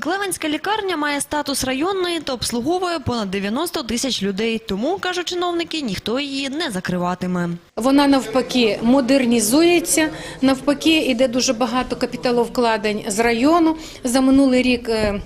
Клевенська лікарня має статус районної та обслуговує понад 90 тисяч людей. Тому, кажуть чиновники, ніхто її не закриватиме. Вона навпаки модернізується, навпаки, іде дуже багато капіталовкладень з району. За минулий рік е,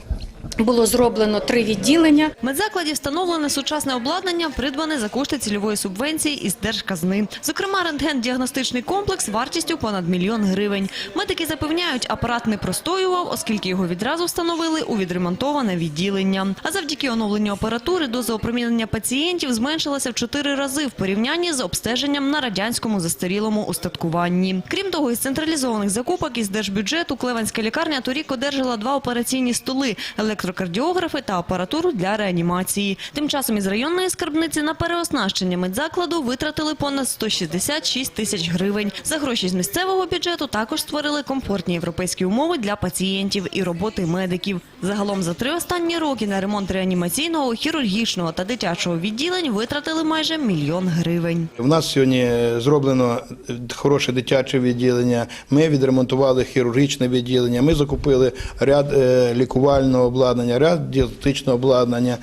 було зроблено три відділення. Медзакладі встановлене сучасне обладнання, придбане за кошти цільової субвенції із держказни. Зокрема, рентген-діагностичний комплекс вартістю понад мільйон гривень. Медики запевняють, апарат не простоював, оскільки його відразу встановили у відремонтоване відділення. А завдяки оновленню апаратури доза опромінення пацієнтів зменшилася в чотири рази в порівнянні з обстеженням на радянському застарілому устаткуванні. Крім того, із централізованих закупок із держбюджету Клевенська лікарня торік одержала два операційні столи, електрокардіографи та апаратуру для реанімації. Тим часом із районної скарбниці на переоснащення медзакладу витратили понад 166 тисяч гривень. За гроші з місцевого бюджету також створили комфортні європейські умови для пацієнтів і роботи медиків. Загалом за три останні роки на ремонт реанімаційного, хірургічного та дитячого відділень витратили майже мільйон гривень. У нас сьогодні зроблено хороше дитяче відділення. Ми відремонтували хірургічне відділення. Ми закупили ряд е, лікувального обладнання, ряд діагностичного обладнання.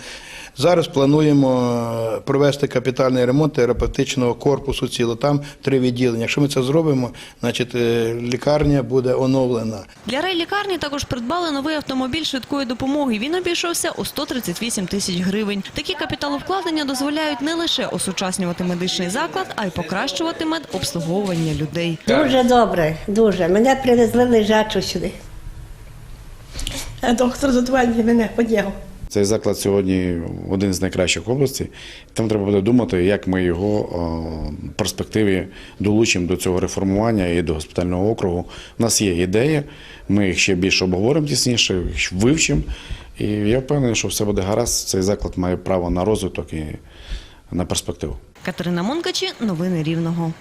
Зараз плануємо е, провести капітальний ремонт терапевтичного корпусу ціло. Там три відділення. Якщо ми це зробимо, значить е, лікарня буде оновлена. Для райлікарні також придбали новий автомобіль швидкої допомоги. Він обійшовся у 138 тисяч гривень. Такі капіталовкладення дозволяють не лише осучаснювати медичний заклад, а й покращувати медобслуговування людей. Дуже добре, дуже. Мене привезли лежачу сюди. Доктор задовольний мене подіяв. Цей заклад сьогодні один з найкращих в області. Там треба буде думати, як ми його о, в перспективі долучимо до цього реформування і до госпітального округу. У нас є ідеї, ми їх ще більше обговоримо тісніше, вивчимо. І я впевнений, що все буде гаразд. Цей заклад має право на розвиток і на перспективу. Катерина Монкачі, новини Рівного.